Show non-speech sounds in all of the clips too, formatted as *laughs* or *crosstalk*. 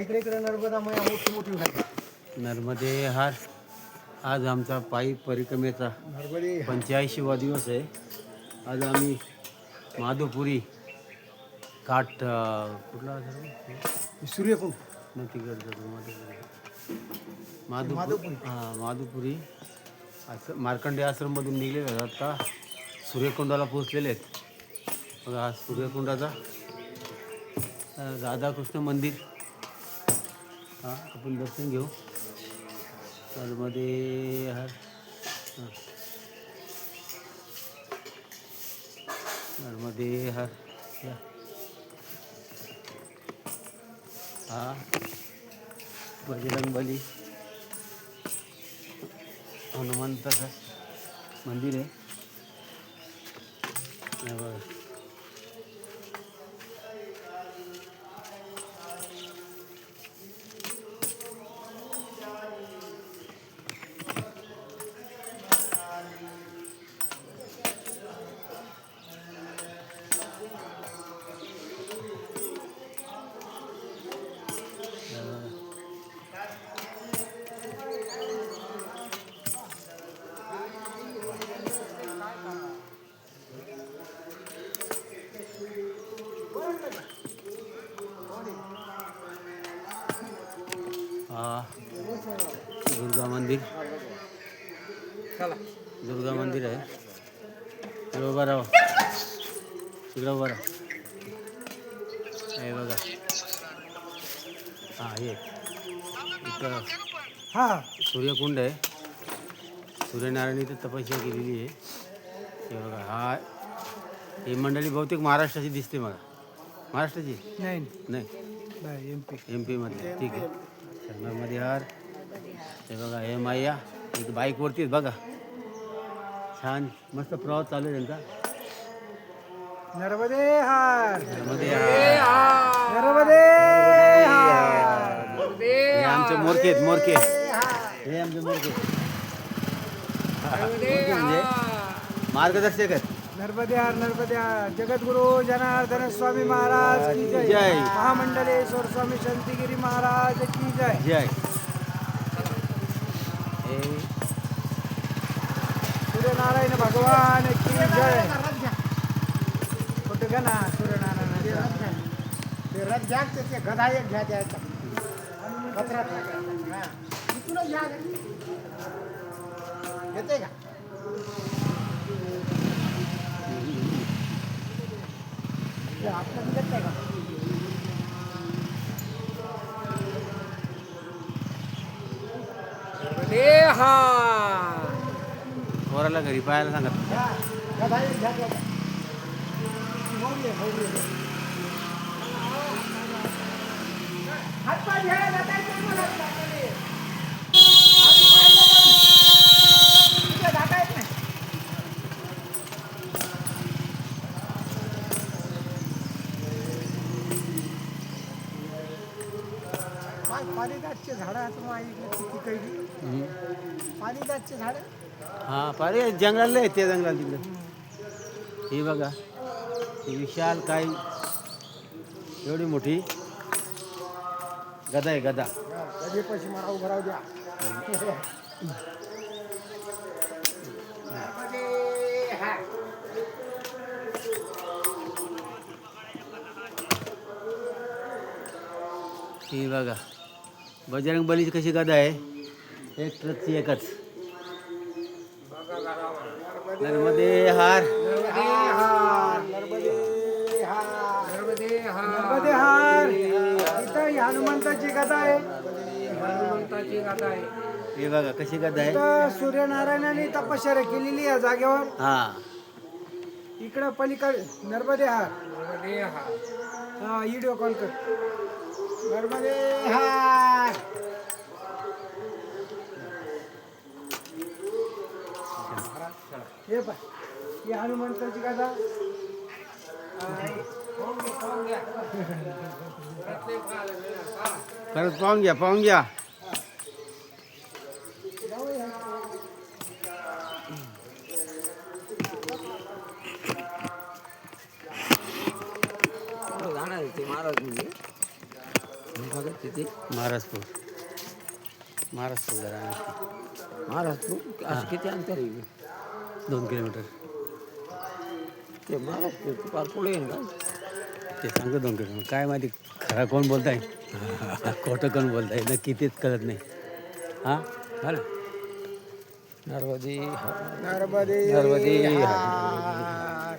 इकडे इकडे नर्मदा मैया मोठी मोठी घालते नर्मदे हार आज आमचा पायी परिक्रमेचा पंच्याऐंशीवा दिवस आहे. आज आम्ही माधुपुरी काठ कुठला सूर्यकुंड. नाही तिकडचं माधुपुरी. हां माधुपुरी असं मार्कंडे आश्रममधून निघलेले आता. सूर्यकुंडाला पोचलेले आहेत. बघा हा सूर्यकुंडाचा राधाकृष्ण मंदिर. हां आपण दर्शन घेऊ नर्मदे हर हां. हर या हा बजरंगबली हनुमंताचं मंदिर आहे बघा. दुर्गा मंदिर आहे. उभा राहा. इकडे उभा राहा. हे बघा. हां हे. इथं हा. सूर्यकुंड आहे. सूर्यनारायण इथं तपस्या केलेली आहे. हे बघा हा. ही मंडळी बहुतेक महाराष्ट्राची दिसते मला. महाराष्ट्राची? नाही. नाही. एम पी एम पीमधली ठीक आहे. शर्मामध्ये हार. हे बघा हे माया. एक बाईकवरतीच बघा. छान मस्त प्रवास चालू आहे त्यांचा. नर्मदे हार. नर्मदे हार. हे आमचे मोरके आहेत मोरके. हे आमचे मोरके मोरके म्हणजे मार्गदर्शक आहेत. नर्मदे हार नर्मदे हार. जगद्गुरु जनार्दन स्वामी महाराज की जय. जय. महामंडलेश्वर स्वामी शांतिगिरी महाराज की जय. जय. हे सूर्यनारायण भगवान की जय। कुठे घ्या ना सूर्यनारायण ते रथ घ्या त्याचे गदा एक घ्या द्यायचा पत्रात हा. इथूनच घ्या येते का? ते आपलं पोराला घरी पाहायला सांगा घ्या गदा एक घ्या द्यायचा मोडले, मोडले. हातपाय घ्या, जातायचं मला हातपाय. आम्ही पाहिलं ना. तुझ्या जातायत नाही. काय पारिजातचे झाडं आहेत मग ऐकलं किती काही पारिजातचे झाडं हां पारे जंगल आहे ते जंगलात तिकडं. हे बघा ही विशाल काय एवढी मोठी. गदा आहे गदा. कधी पैसे मला उभं राहू द्या ही बघा बजरंग बलीची कशी गदा आहे? एक ट्रकची एकच. नर्मदे हार. नर्मदे हार. इथं ही हनुमंताची कथा आहे. हनुमंताची कथा आहे. हे बघा कशी गदा आहे? इथं सूर्यनारायणाने तपश्चर्या केलेली आहे जागेवर. हा. इकडं पलीकडे नर्मदे हार. नर्मदे हार. हा व्हिडिओ कॉल कर. नर्मदे हार. हे पा ही हनुमंताची कथा परत पाहून घ्या पाहून घ्या. जाणार ते महाराज म्हणजे मग तिथे महाराजपूर. महाराजपूर जरा महाराष्ट्र असं किती अंतर आहे? दोन किलोमीटर. ते महाराष्ट्र पार पुढे येईन का? ते सांगतो दोन किलोमीटर. काय माहिती खरा कोण बोलताय? *laughs* खोटं कोण बोलताय? नक्की तेच कळत नाही. हां? हा ना नर्मदी नर्मदे नर्मदे हार.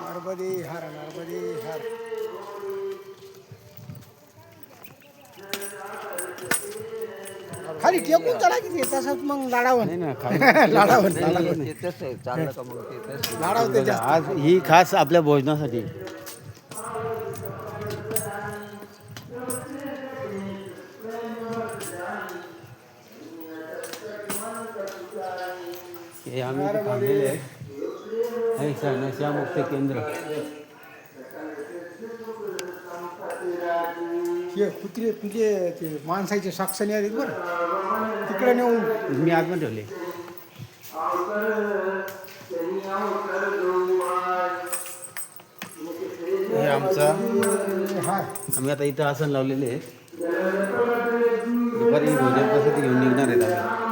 नर्मदे हार नर्मदे हार. खाली टेकून चला की ते तसंच मग लाडावं नाही ना खाली- *laughs* लाडावं ते तसं आहे चाललं का मग ते तसं लाडावं ते जास्त. आज ही खास आपल्या भोजनासाठी. हे आम्ही इथे थांबलेले आहे हे नशामुक्त केंद्र. हे कुत्रे पिले ते माणसाचे साक्षणी आहेत बरं. तिकडे नेऊन. मी आतमध्ये ठेवले. हे आमचा. हार आम्ही आता इथं आसन लावलेले आहे दुपारी भोजन कसं ते घेऊन निघणार आहेत आम्ही.